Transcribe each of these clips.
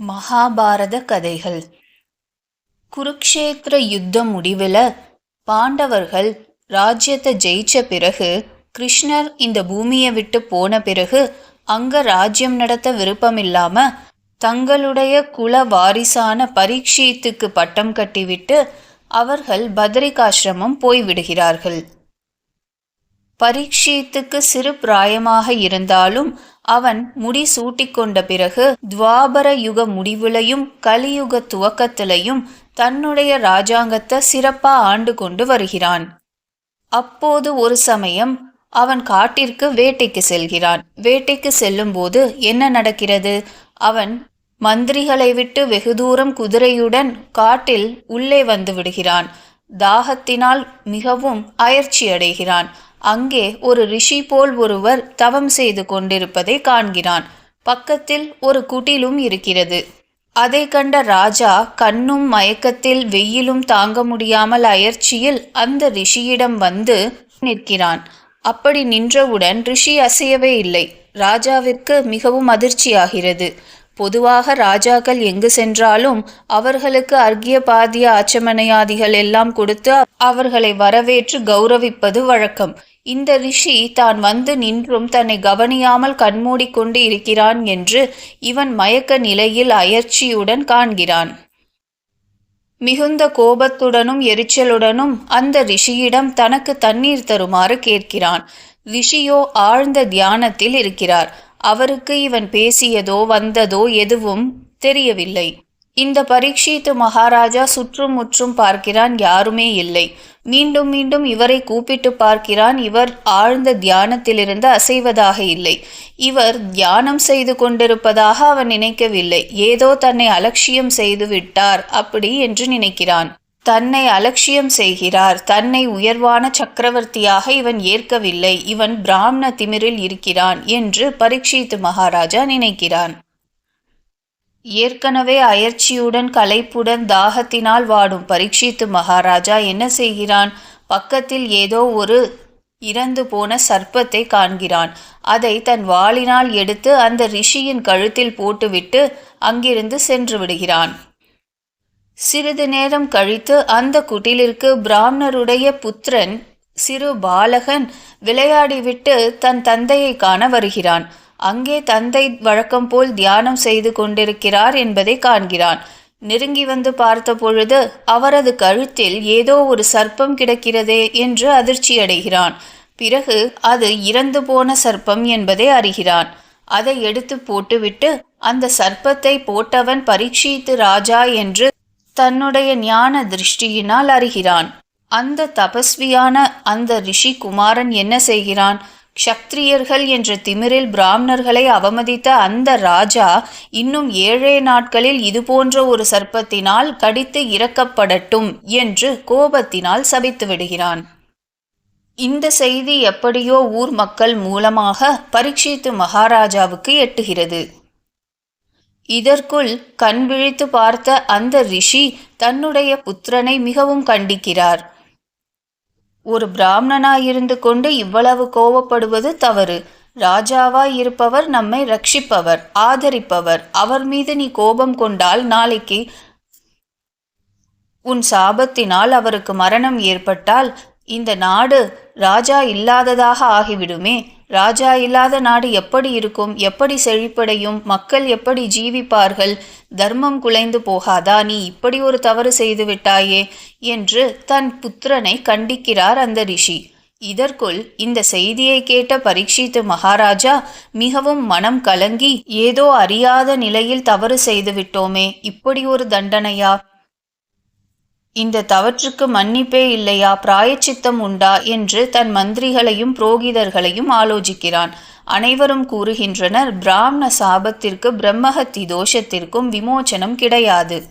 மகாபாரத கதைகள். குருக்ஷேத்திர யுத்தம் முடிவில் பாண்டவர்கள் ராஜ்யத்தை ஜெயிச்ச பிறகு கிருஷ்ணர் இந்த பூமியை விட்டு போன பிறகு அங்க ராஜ்யம் நடத்த விருப்பமில்லாம தங்களுடைய குல வாரிசான பரீட்சீத்துக்கு பட்டம் கட்டிவிட்டு அவர்கள் பத்ரிகாசிரமம் போய்விடுகிறார்கள் பரீட்சீத்துக்கு சிறு பிராயமாக இருந்தாலும் அவன் முடி சூட்டிக்கொண்ட பிறகு துவாபர யுக முடிவுலையும் கலியுக துவக்கத்திலையும் தன்னுடைய ராஜாங்கத்தை சிறப்பா ஆண்டு கொண்டு வருகிறான். அப்போது ஒரு சமயம் அவன் காட்டிற்கு வேட்டைக்கு செல்கிறான். வேட்டைக்கு செல்லும்போது என்ன நடக்கிறது? அவன் மந்திரிகளை விட்டு வெகு தூரம் குதிரையுடன் காட்டில் உள்ளே வந்து விடுகிறான். தாகத்தினால் மிகவும் அயற்சி அடைகிறான். அங்கே ஒரு ரிஷி போல் ஒருவர் தவம் செய்து கொண்டிருப்பதை காண்கிறான். பக்கத்தில் ஒரு குட்டிலும் இருக்கிறது. அதை கண்ட ராஜா கண்ணும் மயக்கத்தில் வெயிலும் தாங்க முடியாமல் அயற்சியில் அந்த ரிஷியிடம் வந்து நிற்கிறான். அப்படி நின்றவுடன் ரிஷி அசையவே இல்லை. ராஜாவிற்கு மிகவும் அதிர்ச்சியாகிறது. பொதுவாக ராஜாக்கள் எங்கு சென்றாலும் அவர்களுக்கு அர்க்கிய பாதிய ஆச்சமனையாதிகள் எல்லாம் கொடுத்து அவர்களை வரவேற்று கௌரவிப்பது வழக்கம். இந்த ரிஷி தான் வந்து நின்றும் தன்னை கவனியாமல் கண்மூடிக்கொண்டு இருக்கிறான் என்று இவன் மயக்க நிலையில் அயர்ச்சியுடன் காண்கிறான். மிகுந்த கோபத்துடனும் எரிச்சலுடனும் அந்த ரிஷியிடம் தனக்கு தண்ணீர் தருமாறு கேட்கிறான். ரிஷியோ ஆழ்ந்த தியானத்தில் இருக்கிறார். அவருக்கு இவன் பேசியதோ வந்ததோ எதுவும் தெரியவில்லை. இந்த பரீட்சித்து மகாராஜா சுற்றும் முற்றும் பார்க்கிறான் யாருமே இல்லை. மீண்டும் மீண்டும் இவரை கூப்பிட்டு பார்க்கிறான் இவர் ஆழ்ந்த தியானத்திலிருந்து அசைவதாக இல்லை. இவர் தியானம் செய்து கொண்டிருப்பதாக அவன் நினைக்கவில்லை. ஏதோ தன்னை அலட்சியம் செய்து விட்டார் அப்படி என்று நினைக்கிறான். தன்னை அலட்சியம் செய்கிறார். தன்னை உயர்வான சக்கரவர்த்தியாக இவன் ஏற்கவில்லை. இவன் பிராமண திமிரில் இருக்கிறான் என்று பரீட்சித்து மகாராஜா நினைக்கிறான். ஏற்கனவே அயற்சியுடன் களைப்புடன் தாகத்தினால் வாடும் பரீட்சித்து மகாராஜா என்ன செய்கிறான்? பக்கத்தில் ஏதோ ஒரு இறந்து போன சர்ப்பத்தை காண்கிறான். அதை தன் வாளினால் எடுத்து அந்த ரிஷியின் கழுத்தில் போட்டுவிட்டு அங்கிருந்து சென்று விடுகிறான். சிறிது நேரம் கழித்து அந்த குட்டிலிற்கு பிராமணருடைய புத்திரன் சிறு பாலகன் விளையாடிவிட்டு தன் தந்தையை காண வருகிறான். அங்கே தந்தை வழக்கம் போல் தியானம் செய்து கொண்டிருக்கிறார் என்பதை காண்கிறான். நெருங்கி வந்து பார்த்த பொழுது அவரது கழுத்தில் ஏதோ ஒரு சர்ப்பம் கிடக்கிறதே என்று அதிர்ச்சியடைகிறான் பிறகு அது இறந்து போன சர்ப்பம் என்பதை அறிகிறான். அதை எடுத்து போட்டுவிட்டு அந்த சர்ப்பத்தை போட்டவன் பரீட்சித்து ராஜா என்று தன்னுடைய ஞான திருஷ்டியினால் அறிகிறான். அந்த தபஸ்வியான அந்த ரிஷி குமாரன் என்ன செய்கிறான்? க்ஷத்ரியர்கள் என்ற திமிரில் பிராமணர்களை அவமதித்த அந்த ராஜா இன்னும் ஏழே நாட்களில் இதுபோன்ற ஒரு சர்ப்பத்தினால் கடித்து இறக்கப்படட்டும் என்று கோபத்தினால் சபித்து விடுகிறான். இந்த செய்தி எப்படியோ ஊர் மக்கள் மூலமாக பரீட்சித்து மகாராஜாவுக்கு எட்டுகிறது. இதற்குள் கண் விழித்து பார்த்த அந்த ரிஷி தன்னுடைய புத்திரனை மிகவும் கண்டிக்கிறார். ஒரு பிராமணனாயிருந்து கொண்டு இவ்வளவு கோவப்படுவது தவறு. ராஜாவாய் இருப்பவர் நம்மை ரட்சிப்பவர் ஆதரிப்பவர். அவர் மீது நீ கோபம் கொண்டால் நாளைக்கு உன் சாபத்தினால் அவருக்கு மரணம் ஏற்பட்டால் இந்த நாடு ராஜா இல்லாததாக ஆகிவிடுமே. ராஜா இல்லாத நாடு எப்படி இருக்கும்? எப்படி செழிப்படையும்? மக்கள் எப்படி ஜீவிப்பார்கள்? தர்மம் குலைந்து போகாதா? நீ இப்படி ஒரு தவறு செய்து விட்டாயே என்று தன் புத்திரனை கண்டிக்கிறார் அந்த ரிஷி. இதற்குள் இந்த செய்தியை கேட்ட பரீட்சித்து மகாராஜா மிகவும் மனம் கலங்கி ஏதோ அறியாத நிலையில் தவறு செய்து விட்டோமே இப்படி ஒரு தண்டனையா? இந்த தவற்றுக்கு மன்னிப்பே இல்லையா? பிராயச்சித்தம் உண்டா? என்று தன் மந்திரிகளையும் புரோகிதர்களையும் ஆலோசிக்கிறான். அனைவரும் கூறுகின்றனர் பிராமண சாபத்திற்கு பிரம்மஹத்தி தோஷத்திற்கும் விமோச்சனம் கிடையாது.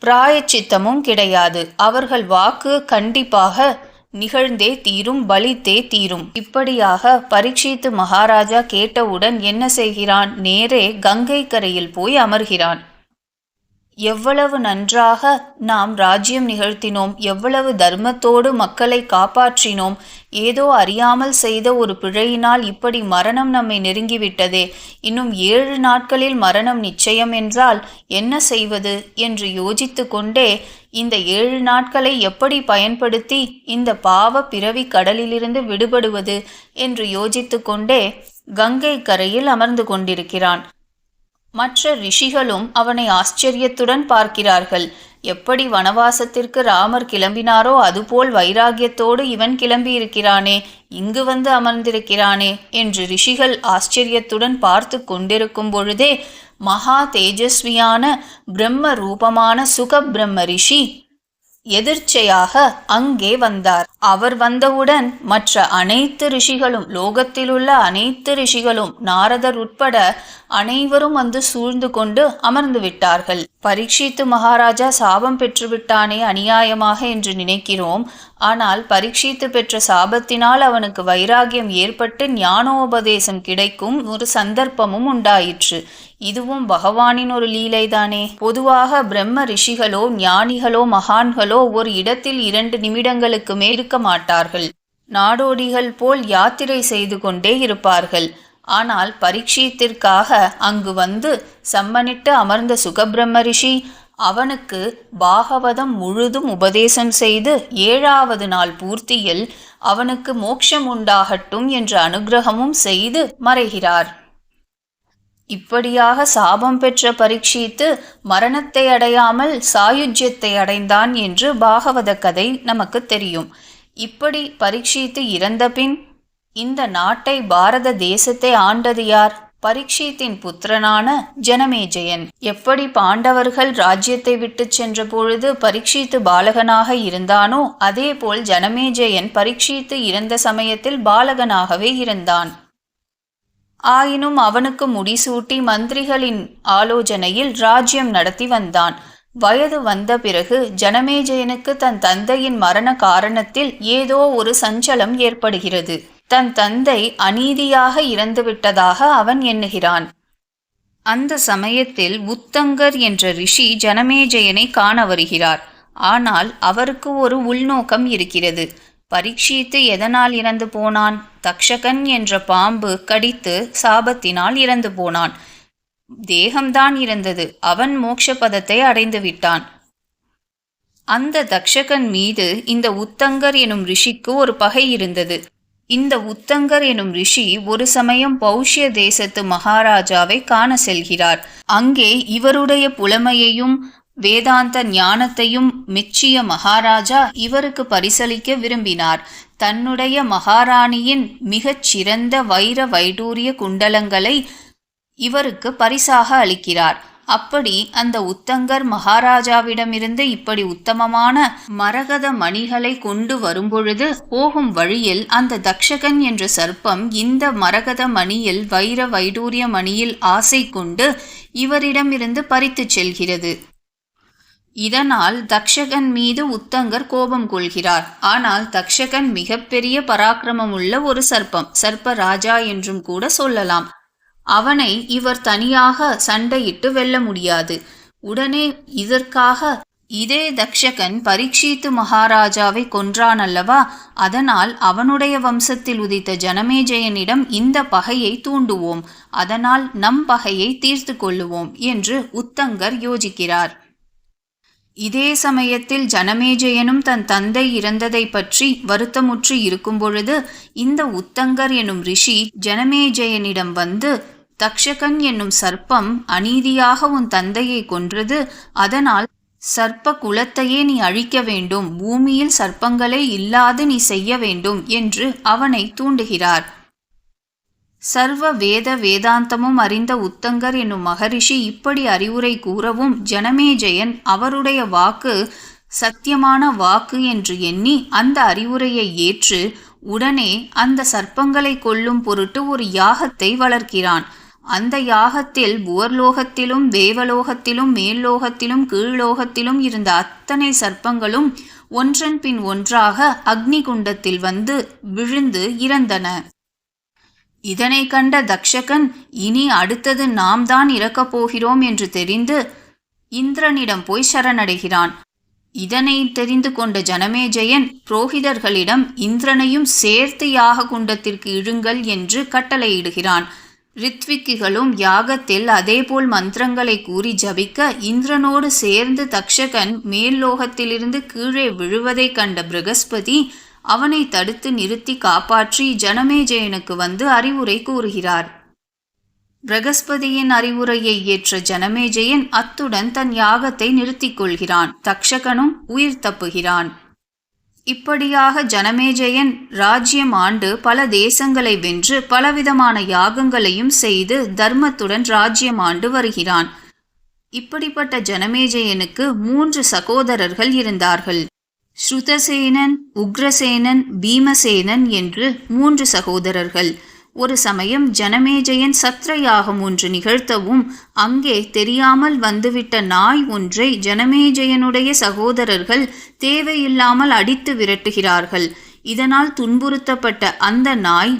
பிராயச்சித்தமும் கிடையாது. அவர்கள் வாக்கு கண்டிப்பாக நிகழ்ந்தே தீரும் பலித்தே தீரும். இப்படியாக பரீட்சித்து மகாராஜா கேட்டவுடன் என்ன செய்கிறான்? நேரே கங்கை கரையில் போய் அமர்கிறான். எவ்வளவு நன்றாக நாம் ராஜ்யம் நிகழ்த்தினோம் எவ்வளவு தர்மத்தோடு மக்களை காப்பாற்றினோம் ஏதோ அறியாமல் செய்த ஒரு பிழையினால் இப்படி மரணம் நம்மை நெருங்கிவிட்டதே. இன்னும் ஏழு நாட்களில் மரணம் நிச்சயம் என்றால் என்ன செய்வது என்று யோசித்து கொண்டே இந்த ஏழு நாட்களை எப்படி பயன்படுத்தி இந்த பாவ பிறவி கடலிலிருந்து விடுபடுவது என்று யோசித்து கொண்டே கங்கை கரையில் அமர்ந்து கொண்டிருக்கிறான். மற்ற ரிஷிகளும் அவனை ஆச்சரியத்துடன் பார்க்கிறார்கள். எப்படி வனவாசத்திற்கு ராமர் கிளம்பினாரோ அதுபோல் வைராகியத்தோடு இவன் கிளம்பியிருக்கிறானே இங்கு வந்து அமர்ந்திருக்கிறானே என்று ரிஷிகள் ஆச்சரியத்துடன் பார்த்து கொண்டிருக்கும் பொழுதே மகா தேஜஸ்வியான பிரம்ம ரூபமான சுக பிரம்ம ரிஷி எதிர்ச்சையாக அங்கே வந்தார். அவர் வந்தவுடன் மற்ற அனைத்து ரிஷிகளும் லோகத்திலுள்ள அனைத்து ரிஷிகளும் நாரதர் உட்பட அனைவரும் வந்து சூழ்ந்து கொண்டு அமர்ந்து விட்டார்கள். பரீட்சித்து மகாராஜா சாபம் பெற்றுவிட்டானே அநியாயமாக என்று நினைக்கிறோம். ஆனால் பரீட்சித்து பெற்ற சாபத்தினால் அவனுக்கு வைராகியம் ஏற்பட்டு ஞானோபதேசம் கிடைக்கும் ஒரு சந்தர்ப்பமும் உண்டாயிற்று. இதுவும் பகவானின் ஒரு லீலைதானே. பொதுவாக பிரம்ம ரிஷிகளோ ஞானிகளோ மகான்களோ ஒரு இடத்தில் இரண்டு நிமிடங்களுக்கு மேல் இருக்க மாட்டார்கள். நாடோடிகள் போல் யாத்திரை செய்து கொண்டே இருப்பார்கள். ஆனால் பரீட்சித்திற்காக அங்கு வந்து சம்மனிட்டு அமர்ந்த சுகபிரம்ம ரிஷி அவனுக்கு பாகவதம் முழுதும் உபதேசம் செய்து ஏழாவது நாள் பூர்த்தியில் அவனுக்கு மோட்சம் உண்டாகட்டும் என்ற அனுகிரகமும் செய்து மறைகிறார். இப்படியாக சாபம் பெற்ற பரீட்சித்து மரணத்தை அடையாமல் சாயுஜ்யத்தை அடைந்தான் என்று பாகவத கதை நமக்கு தெரியும். இப்படி பரீட்சித்து இறந்தபின் இந்த நாட்டை பாரத தேசத்தை ஆண்டது யார்? பரீட்சித்தின் புத்திரனான ஜனமேஜயன் எப்படி பாண்டவர்கள் ராஜ்யத்தை விட்டு சென்ற பொழுது பரீட்சித்து பாலகனாக இருந்தானோ அதேபோல் ஜனமேஜயன் பரீட்சித்து இறந்த சமயத்தில் பாலகனாகவே இருந்தான். ஆயினும் அவனுக்கு முடிசூட்டி மந்திரிகளின் ஆலோசனையில் ராஜ்யம் நடத்தி வந்தான். வயது வந்த பிறகு ஜனமேஜயனுக்கு தன் தந்தையின் மரண காரணத்தில் ஏதோ ஒரு சஞ்சலம் ஏற்படுகிறது. தன் தந்தை அநீதியாக இறந்துவிட்டதாக அவன் எண்ணுகிறான். அந்த சமயத்தில் உத்தங்கர் என்ற ரிஷி ஜனமேஜயனை காண வருகிறார். ஆனால் அவருக்கு ஒரு உள்நோக்கம் இருக்கிறது. பரீட்சித்து எதனால் இறந்து போனான்? தக்ஷகன் என்ற பாம்பு கடித்து சாபத்தினால் இறந்து போனான். தேகம்தான் இருந்தது. அவன் மோட்ச பதத்தை அடைந்து விட்டான். அந்த தக்ஷகன் மீது இந்த உத்தங்கர் எனும் ரிஷிக்கு ஒரு பகை இருந்தது. இந்த உத்தங்கர் எனும் ரிஷி ஒரு சமயம் பௌஷ்ய தேசத்து மகாராஜாவை காண செல்கிறார். அங்கே இவருடைய புலமையையும் வேதாந்த ஞானத்தையும் மெச்சிய மகாராஜா இவருக்கு பரிசளிக்க விரும்பினார். தன்னுடைய மகாராணியின் மிகச் சிறந்த வைர வைடூரிய குண்டலங்களை இவருக்கு பரிசாக அளிக்கிறார். அப்படி அந்த உத்தங்கர் மகாராஜாவிடமிருந்து இப்படி உத்தமமான மரகத மணிகளை கொண்டு வரும்பொழுது போகும் வழியில் அந்த தக்ஷகன் என்ற சர்ப்பம் இந்த மரகத மணியில் வைர வைடூரிய மணியில் ஆசை கொண்டு இவரிடமிருந்து பறித்துச் செல்கிறது. இதனால் தக்ஷகன் மீது உத்தங்கர் கோபம் கொள்கிறார். ஆனால் தக்ஷகன் மிகப்பெரிய பராக்கிரமமுள்ள ஒரு சர்ப்பம். சர்ப்ப ராஜா என்றும் கூட சொல்லலாம். அவனை இவர் தனியாக சண்டையிட்டு வெல்ல முடியாது. உடனே இதற்காக இதே தக்ஷகன் பரீட்சித்து மகாராஜாவை கொன்றான் அல்லவா அதனால் அவனுடைய வம்சத்தில் உதித்த ஜனமேஜயனிடம் இந்த பகையை தூண்டுவோம். அதனால் நம் பகையை தீர்த்து கொள்ளுவோம் என்று உத்தங்கர் யோசிக்கிறார். இதே சமயத்தில் ஜனமேஜயனும் தன் தந்தை இறந்ததை பற்றி வருத்தமுற்று இருக்கும் பொழுது இந்த உத்தங்கர் எனும் ரிஷி ஜனமேஜயனிடம் வந்து தக்ஷகன் என்னும் சர்ப்பம் அநீதியாக உன் தந்தையை கொன்றது. அதனால் சர்ப்ப குலத்தையே நீ அழிக்க வேண்டும். பூமியில் சர்ப்பங்களே இல்லாது நீ செய்ய வேண்டும் என்று அவனை தூண்டுகிறார். சர்வ வேத வேதாந்தமும் அறிந்த உத்தங்கர் என்னும் மகரிஷி இப்படி அறிவுரை கூறவும் ஜனமேஜயன் அவருடைய வாக்கு சத்தியமான வாக்கு என்று எண்ணி அந்த அறிவுரையை ஏற்று உடனே அந்த சர்ப்பங்களை கொல்லும் பொருட்டு ஒரு யாகத்தை வளர்க்கிறான். அந்த யாகத்தில் புவர்லோகத்திலும் தேவலோகத்திலும் மேல்லோகத்திலும் கீழ்லோகத்திலும் இருந்த அத்தனை சர்ப்பங்களும் ஒன்றன் பின் ஒன்றாக அக்னி குண்டத்தில் வந்து விழுந்து இறந்தன. இதனை கண்ட தக்ஷகன் இனி அடுத்தது நாம் தான் இறக்கப் போகிறோம் என்று தெரிந்து இந்திரனிடம் போய் சரணடைகிறான். இதனை தெரிந்து கொண்ட ஜனமேஜயன் புரோகிதர்களிடம் இந்திரனையும் சேர்த்து யாக குண்டத்திற்கு இழுங்கள் என்று கட்டளையிடுகிறான். ரித்விக்கிகளும் யாகத்தில் அதேபோல் மந்திரங்களை கூறி ஜபிக்க இந்திரனோடு சேர்ந்து தக்ஷகன் மேல் லோகத்திலிருந்து கீழே விழுவதைக் கண்ட பிரகஸ்பதி அவனை தடுத்து நிறுத்தி காப்பாற்றி ஜனமேஜயனுக்கு வந்து அறிவுரை கூறுகிறார். பிரகஸ்பதியின் அறிவுரையை ஏற்ற ஜனமேஜயன் அத்துடன் தன் யாகத்தை நிறுத்திக் கொள்கிறான். தக்ஷகனும் உயிர் தப்புகிறான். இப்படியாக ஜனமேஜயன் ராஜ்யம் ஆண்டு பல தேசங்களை வென்று பலவிதமான யாகங்களையும் செய்து தர்மத்துடன் ராஜ்யம் ஆண்டு வருகிறான். இப்படிப்பட்ட ஜனமேஜயனுக்கு மூன்று சகோதரர்கள் இருந்தார்கள். ஸ்ருதசேனன் உக்ரசேனன் பீமசேனன் என்று மூன்று சகோதரர்கள். ஒரு சமயம் ஜனமேஜயன் சத்திர யாகம் ஒன்று நிகழ்த்தவும் அங்கே தெரியாமல் வந்துவிட்ட நாய் ஒன்றை ஜனமேஜயனுடைய சகோதரர்கள் தேவையில்லாமல் அடித்து விரட்டுகிறார்கள். இதனால் துன்புறுத்தப்பட்ட அந்த நாய்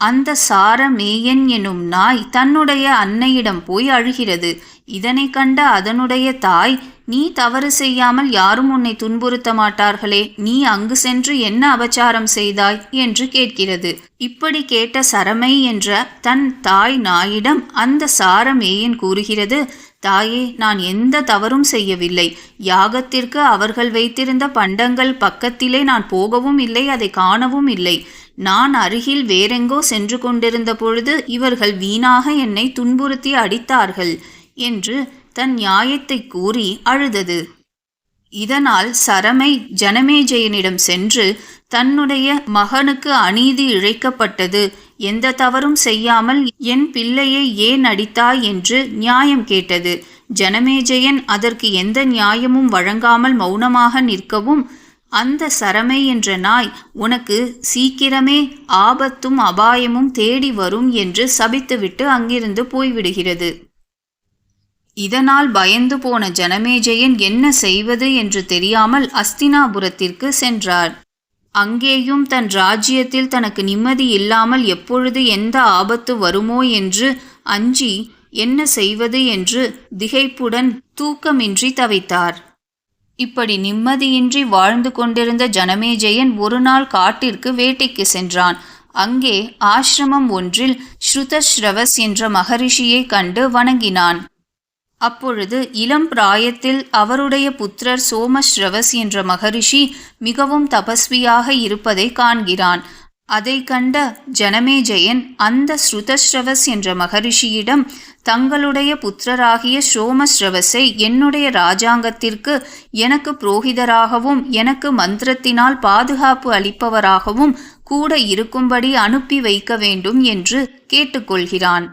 அந்த சாரமேயன் எனும் நாய் தன்னுடைய அன்னையிடம் போய் அழுகிறது. இதனை கண்ட அதனுடைய தாய் நீ தவறு செய்யாமல் யாரும் உன்னை துன்புறுத்த மாட்டார்களே. நீ அங்கு சென்று என்ன அபச்சாரம் செய்தாய்? என்று கேட்கிறது. இப்படி கேட்ட சரமை என்ற தன் தாய் நாயிடம் அந்த சாரமேயன் கூறுகிறது தாயே நான் எந்த தவறும் செய்யவில்லை. யாகத்திற்கு அவர்கள் வைத்திருந்த பண்டங்கள் பக்கத்திலே நான் போகவும் இல்லை அதை காணவும் இல்லை. நான் அருகில் வேறெங்கோ சென்று கொண்டிருந்த பொழுது இவர்கள் வீணாக என்னை துன்புறுத்தி அடித்தார்கள் என்று தன் நியாயத்தை கூறி அழுதது. இதனால் சரமை ஜனமேஜயனிடம் சென்று தன்னுடைய மகனுக்கு அநீதி இழைக்கப்பட்டது. எந்த தவறும் செய்யாமல் என் பிள்ளையை ஏன் அடித்தாய் என்று நியாயம் கேட்டது. ஜனமேஜயன் அதற்கு எந்த நியாயமும் வழங்காமல் மௌனமாக நிற்கவும் அந்த சரமை என்ற நாய் உனக்கு சீக்கிரமே ஆபத்தும் அபாயமும் தேடி வரும் என்று சபித்துவிட்டு அங்கிருந்து போய்விடுகிறது. இதனால் பயந்து போன ஜனமேஜயன் என்ன செய்வது என்று தெரியாமல் அஸ்தினாபுரத்திற்கு சென்றார். அங்கேயும் தன் ராஜ்யத்தில் தனக்கு நிம்மதி இல்லாமல் எப்பொழுது எந்த ஆபத்து வருமோ என்று அஞ்சி என்ன செய்வது என்று திகைப்புடன் தூக்கமின்றி தவித்தார். இப்படி நிம்மதியின்றி வாழ்ந்து கொண்டிருந்த ஜனமேஜயன் ஒரு நாள் காட்டிற்கு வேட்டைக்கு சென்றான். அங்கே ஆசிரமம் ஒன்றில் ஸ்ருதஸ்ரவஸ் என்ற மகரிஷியை கண்டு வணங்கினான். அப்பொழுது இளம் பிராயத்தில் அவருடைய புத்திரர் சோமஸ்ரவஸ் என்ற மகரிஷி மிகவும் தபஸ்வியாக இருப்பதை காண்கிறான். அதை கண்ட ஜனமேஜயன் அந்த ஸ்ருதஸ்ரவஸ் என்ற மகரிஷியிடம் தங்களுடைய புத்திரராகிய சோமஸ்ரவஸை என்னுடைய ராஜாங்கத்திற்கு எனக்கு புரோகிதராகவும் எனக்கு மந்திரத்தினால் பாதுகாப்பு அளிப்பவராகவும் கூட இருக்கும்படி அனுப்பி வைக்க வேண்டும் என்று கேட்டுக்கொள்கிறான்.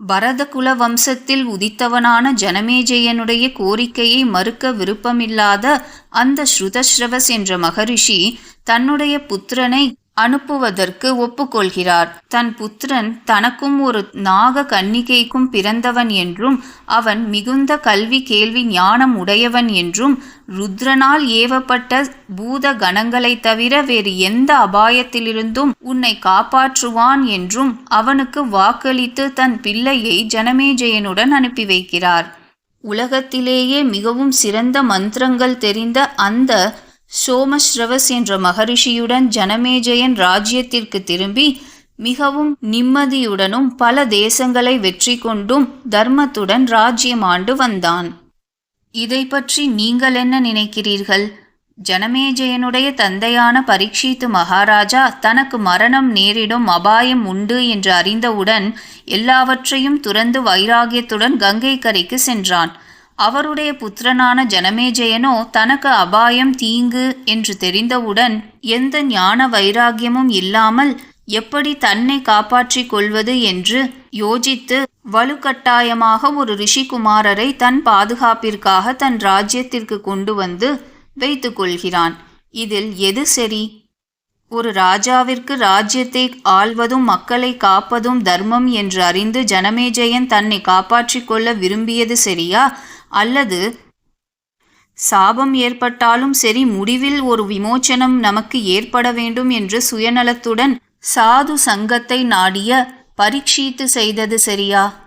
பரதகுல வம்சத்தில் உதித்தவனான ஜனமேஜயனுடைய கோரிக்கையை மறுக்க விருப்பமில்லாத அந்த ஸ்ருதஸ்ரவஸ் என்ற மகரிஷி தன்னுடைய புத்திரனை அனுப்புவதற்கு ஒப்புக்கொள்கிறார். தன் புத்திரன் தனக்கும் ஒரு நாக கன்னிகைக்கும் பிறந்தவன் என்றும் அவன் மிகுந்த கல்வி கேள்வி ஞானம் உடையவன் என்றும் ருத்ரனால் ஏவப்பட்ட பூத கணங்களை தவிர வேறு எந்த அபாயத்திலிருந்தும் உன்னை காப்பாற்றுவான் என்றும் அவனுக்கு வாக்களித்து தன் பிள்ளையை ஜனமேஜயனுடன் அனுப்பி வைக்கிறார். உலகத்திலேயே மிகவும் சிறந்த மந்திரங்கள் தெரிந்த அந்த சோமஸ்ரவஸ் என்ற மகரிஷியுடன் ஜனமேஜயன் ராஜ்யத்திற்கு திரும்பி மிகவும் நிம்மதியுடனும் பல தேசங்களை வெற்றி கொண்டும் தர்மத்துடன் ராஜ்யம் ஆண்டு வந்தான். இதை பற்றி நீங்கள் என்ன நினைக்கிறீர்கள்? ஜனமேஜயனுடைய தந்தையான பரீட்சித்து மகாராஜா தனக்கு மரணம் நேரிடும் அபாயம் உண்டு என்று அறிந்தவுடன் எல்லாவற்றையும் துறந்து வைராகியத்துடன் கங்கை கரைக்கு சென்றான். அவருடைய புத்திரனான ஜனமேஜயனோ தனக்கு அபாயம் தீங்கு என்று தெரிந்தவுடன் எந்த ஞான வைராகியமும் இல்லாமல் எப்படி தன்னை காப்பாற்றிக் கொள்வது என்று யோசித்து வலுக்கட்டாயமாக ஒரு ரிஷிகுமாரரை தன் பாதுகாப்பிற்காக தன் ராஜ்யத்திற்கு கொண்டு வந்து வைத்து கொள்கிறான். இதில் எது சரி? ஒரு ராஜாவிற்கு ராஜ்யத்தை ஆள்வதும் மக்களை காப்பதும் தர்மம் என்று அறிந்து ஜனமேஜயன் தன்னை காப்பாற்றிக் கொள்ள விரும்பியது சரியா? அல்லது சாபம் ஏற்பட்டாலும் சரி முடிவில் ஒரு விமோச்சனம் நமக்கு ஏற்பட வேண்டும் என்று சுயநலத்துடன் சாது சங்கத்தை நாடிய பரீட்சித்து செய்தது சரியா?